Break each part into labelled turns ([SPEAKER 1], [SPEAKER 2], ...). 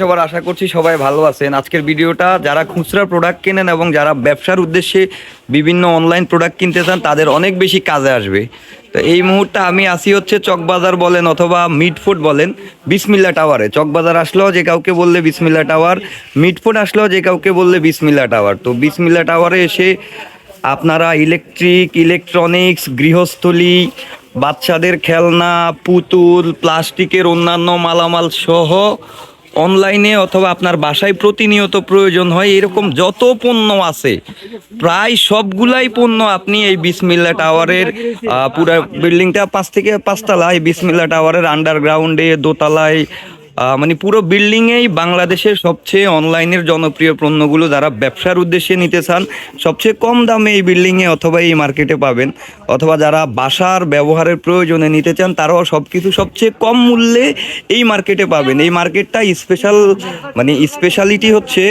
[SPEAKER 1] সবার? আশা করছি সবাই ভালো আছেন। আজকের ভিডিওটা যারা খুচরা প্রোডাক্ট কেনেন এবং যারা ব্যবসার উদ্দেশ্যে বিভিন্ন অনলাইন প্রোডাক্ট কিনতে চান, তাদের অনেক বেশি কাজে আসবে। তো এই মুহূর্তে আমি আসি হচ্ছে চকবাজার বলেন অথবা মিটফুড বলেন, বিসমিল্লা টাওয়ারে। চকবাজার আসলেও যে কাউকে বললে বিসমিল্লা টাওয়ার, মিটফুড আসলেও যে কাউকে বললে বিসমিল্লা টাওয়ার। তো বিসমিল্লা টাওয়ারে এসে আপনারা ইলেকট্রিক ইলেকট্রনিক্স গৃহস্থলী, বাচ্চাদের খেলনা, পুতুল, প্লাস্টিকের অন্যান্য মালামাল সহ অনলাইনে অথবা আপনার বাসায় প্রতিনিয়ত প্রয়োজন হয়, এরকম যত পণ্য আছে, প্রায় সবগুলাই পণ্য আপনি এই বিসমিল্লা টাওয়ারের পুরো বিল্ডিংটা পাঁচ থেকে পাঁচতলা, এই বিসমিল্লা টাওয়ারের আন্ডারগ্রাউন্ডে দোতলায় মানে পুরো বিল্ডিংয়েই বাংলাদেশের সবচেয়ে অনলাইনের জনপ্রিয় পণ্যগুলো যারা ব্যবসার উদ্দেশ্যে নিতে চান, সবচেয়ে কম দামে এই বিল্ডিংয়ে অথবা এই মার্কেটে পাবেন। অথবা যারা বাসার ব্যবহারের প্রয়োজনে নিতে চান, তারাও সব কিছু সবচেয়ে কম মূল্যে এই মার্কেটে পাবেন। এই মার্কেটটা স্পেশাল মানে স্পেশালিটি হচ্ছে,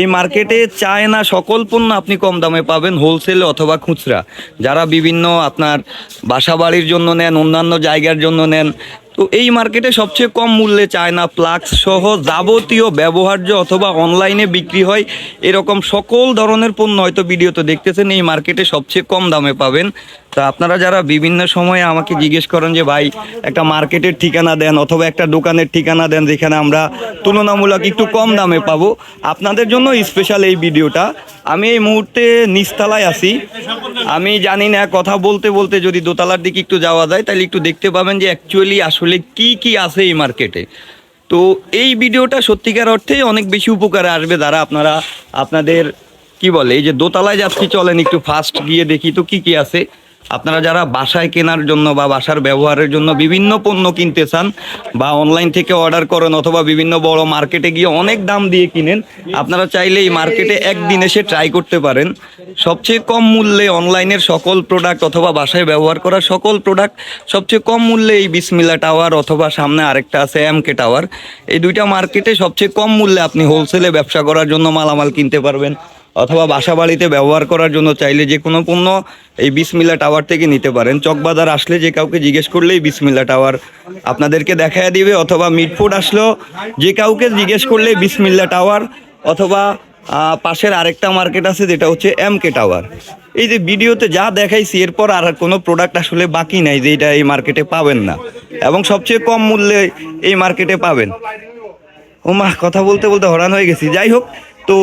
[SPEAKER 1] এই মার্কেটে চায় না সকল পণ্য আপনি কম দামে পাবেন হোলসেলে অথবা খুচরা। যারা বিভিন্ন আপনার বাসা বাড়ির জন্য নেন, অন্যান্য জায়গার জন্য নেন তো এই মার্কেটে সবচেয়ে কম মূল্যে চায়না প্লাক্স সহ যাবতীয় ব্যবহার্য অথবা অনলাইনে বিক্রি হয় এরকম সকল ধরনের পণ্য হয়তো ভিডিওতে দেখতেছেন, এই মার্কেটে সবচেয়ে কম দামে পাবেন। তা আপনারা যারা বিভিন্ন সময়ে আমাকে জিজ্ঞেস করেন যে, ভাই, একটা মার্কেটের ঠিকানা দেন অথবা একটা দোকানের ঠিকানা দেন, যেখানে আমরা তুলনামূলক একটু কম দামে পাবো, আপনাদের জন্য স্পেশাল এই ভিডিওটা আমি এই মুহূর্তে নিচতলায় আছি। আমি জানি না, কথা বলতে বলতে যদি দোতলার দিকে একটু যাওয়া যায়, তাহলে একটু দেখতে পাবেন যে অ্যাকচুয়ালি আসলে কি কি আছে এই মার্কেটে তো এই ভিডিওটা সত্যিকার অর্থে অনেক বেশি উপকারে আসবে যারা আপনারা, আপনাদের কি বলে, এই যে দোতলায় যাচ্ছি, চলেন একটু ফাস্ট গিয়ে দেখি তো কি কি আছে। আপনারা যারা বাসায় কেনার জন্য বা বাসার ব্যবহারের জন্য বিভিন্ন পণ্য কিনতে চান বা অনলাইন থেকে অর্ডার করেন অথবা বিভিন্ন বড় মার্কেটে গিয়ে অনেক দাম দিয়ে কিনেন, আপনারা চাইলে এই মার্কেটে একদিন এসে ট্রাই করতে পারেন। সবচেয়ে কম মূল্যে অনলাইনের সকল প্রোডাক্ট অথবা বাসায় ব্যবহার করা সকল প্রোডাক্ট সবচেয়ে কম মূল্যে এই বিসমিল্লা টাওয়ার অথবা সামনে আরেকটা আছে এম কে টাওয়ার এই দুইটা মার্কেটে সবচেয়ে কম মূল্যে আপনি হোলসেলে ব্যবসা করার জন্য মালামাল কিনতে পারবেন। অথবা বাসা বাড়িতে ব্যবহার করার জন্য চাইলে যে কোনো পণ্য এই বিসমিল্লা টাওয়ার থেকে নিতে পারেন। চকবাজার আসলে যে কাউকে জিজ্ঞেস করলেই বিসমিল্লা টাওয়ার আপনাদেরকে দেখায় দিবে অথবা মিটফুড আসলেও যে কাউকে জিজ্ঞেস করলে বিসমিল্লা টাওয়ার অথবা পাশের আরেকটা মার্কেট আছে যেটা হচ্ছে এম কে টাওয়ার। এই যে ভিডিওতে যা দেখাইছি এরপর আর কোনো প্রোডাক্ট আসলে বাকি নাই যে এটা এই মার্কেটে পাবেন না। এবং সবচেয়ে কম মূল্যে এই মার্কেটে পাবেন। ও মা কথা বলতে বলতে হরান হয়ে গেছি। যাই হোক তো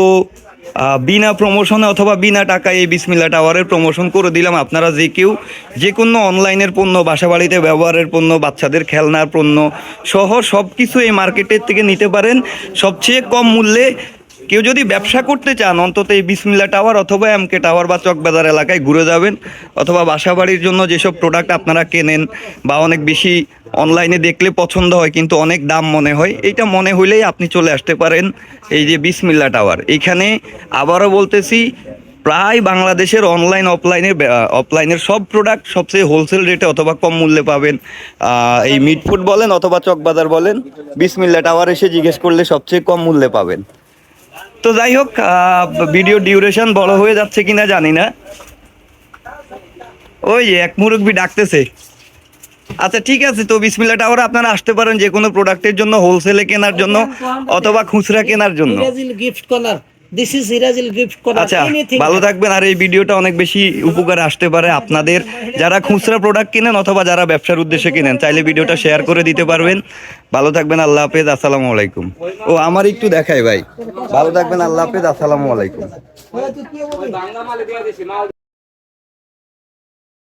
[SPEAKER 1] বিনা প্রমোশনে অথবা বিনা টাকায় এই বিসমিল্লা টাওয়ারের প্রমোশন করে দিলাম। আপনারা যে কেউ যে কোনো অনলাইনের পণ্য, বাসাবাড়িতে ব্যবহারের পণ্য, বাচ্চাদের খেলনার পণ্য সহ সব কিছু এই মার্কেটের থেকে নিতে পারেন। সবচেয়ে কম মূল্যে কেউ যদি ব্যবসা করতে চান, অন্তত এই বিসমিল্লা টাওয়ার অথবা এমকে টাওয়ার বা চকবাজার এলাকায় ঘুরে যাবেন। অথবা বাসাবাড়ির জন্য যেসব প্রোডাক্ট আপনারা কেনেন বা অনেক বেশি অনলাইনে দেখলে পছন্দ হয়, কিন্তু অনেক দাম মনে হয়। এইটা মনে হইলেই আপনি চলে আসতে পারেন এই যে বিসমিল্লা টাওয়ার। এইখানে আবারও বলতেছি, প্রায় বাংলাদেশের অনলাইন অফলাইনের অফলাইনের সব প্রোডাক্ট সবচেয়ে হোলসেল রেটে অথবা কম মূল্যে পাবেন। এই মিটফুড বলেন অথবা চকবাজার বলেন, বিসমিল্লা টাওয়ার এসে জিজ্ঞেস করলে সবচেয়ে কম মূল্যে পাবেন। তো যাই হোক ভিডিও ডিউরেশন বড় হয়ে যাচ্ছে কিনা জানি না। ওই এক মুরব্বী ডাকতেছে। আচ্ছা ঠিক আছে তো বিসমিল্লা টাওয়ারে আপনারা আসতে পারেন যে কোনো প্রোডাক্টের জন্য হোলসেলে কেনার জন্য অথবা খুচরা কেনার জন্য।
[SPEAKER 2] Brazil gift
[SPEAKER 1] আচ্ছা ভালো থাকবেন। আর এই ভিডিওটা অনেক বেশি উপকারে আসতে পারে আপনাদের। যারা খুচরা প্রোডাক্ট কিনেন অথবা যারা ব্যবসার উদ্দেশ্যে কিনেন চাইলে ভিডিওটা শেয়ার করে দিতে পারবেন। ভালো থাকবেন আল্লাহ হাফেজ আসসালামু আলাইকুম। ও আমার একটু দেখাই ভাই। ভালো থাকবেন আল্লাহ হাফেজ আসসালামু আলাইকুম।